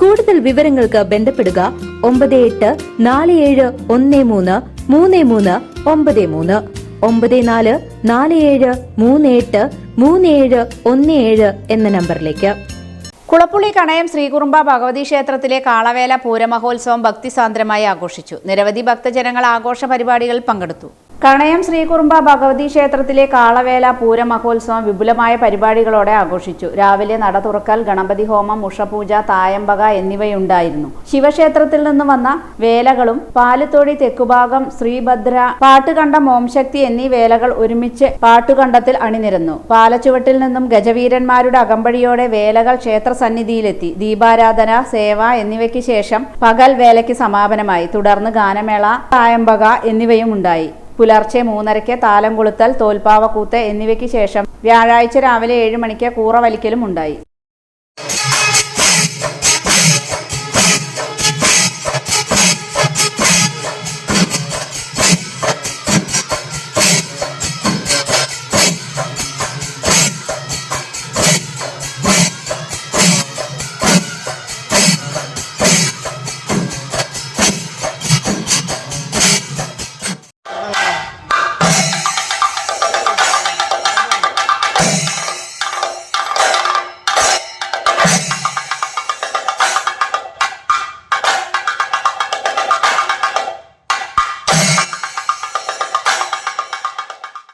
കൂടുതൽ വിവരങ്ങൾക്ക് ബന്ധപ്പെടുക ഒമ്പത് എട്ട് നാല് ഏഴ് ഒന്ന് മൂന്ന് മൂന്ന് മൂന്ന് ഒമ്പത് മൂന്ന്. ഒമ്പത് നാല് നാല് ഏഴ് മൂന്ന് എട്ട് മൂന്ന് ഏഴ് ഒന്ന് ഏഴ് എന്ന നമ്പറിലേക്ക്. കുളപ്പുള്ളി കണയം ശ്രീകുറുമ്പ ഭഗവതി ക്ഷേത്രത്തിലെ കാളവേല പൂരമഹോത്സവം ഭക്തിസാന്ദ്രമായി ആഘോഷിച്ചു. നിരവധി ഭക്തജനങ്ങൾ ആഘോഷ പരിപാടികളിൽ പങ്കെടുത്തു. കണയം ശ്രീകുറുമ്പ ഭഗവതി ക്ഷേത്രത്തിലെ കാളവേല പൂരമഹോത്സവം വിപുലമായ പരിപാടികളോടെ ആഘോഷിച്ചു. രാവിലെ നട തുറക്കൽ ഗണപതി ഹോമം ഉഷപൂജ തായമ്പക എന്നിവയുണ്ടായിരുന്നു. ശിവക്ഷേത്രത്തിൽ നിന്ന് വന്ന വേലകളും പാലത്തോടി തെക്കുഭാഗം ശ്രീഭദ്ര പാട്ടുകണ്ടം ഓംശക്തി എന്നീ വേലകൾ ഒരുമിച്ച് പാട്ടുകണ്ടത്തിൽ അണിനിരന്നു. പാലച്ചുവട്ടിൽ നിന്നും ഗജവീരന്മാരുടെ അകമ്പടിയോടെ വേലകൾ ക്ഷേത്ര സന്നിധിയിലെത്തി ദീപാരാധന സേവ എന്നിവയ്ക്ക് ശേഷം പകൽ വേലയ്ക്ക് സമാപനമായി. തുടർന്ന് ഗാനമേള തായമ്പക എന്നിവയും ഉണ്ടായി പുലർച്ചെ മൂന്നരയ്ക്ക് താലം കൊളുത്തൽ തോൽപ്പാവക്കൂത്ത് എന്നിവയ്ക്ക് ശേഷം വ്യാഴാഴ്ച രാവിലെ ഏഴ് മണിക്ക് കൂറ വലിക്കലും ഉണ്ടായി.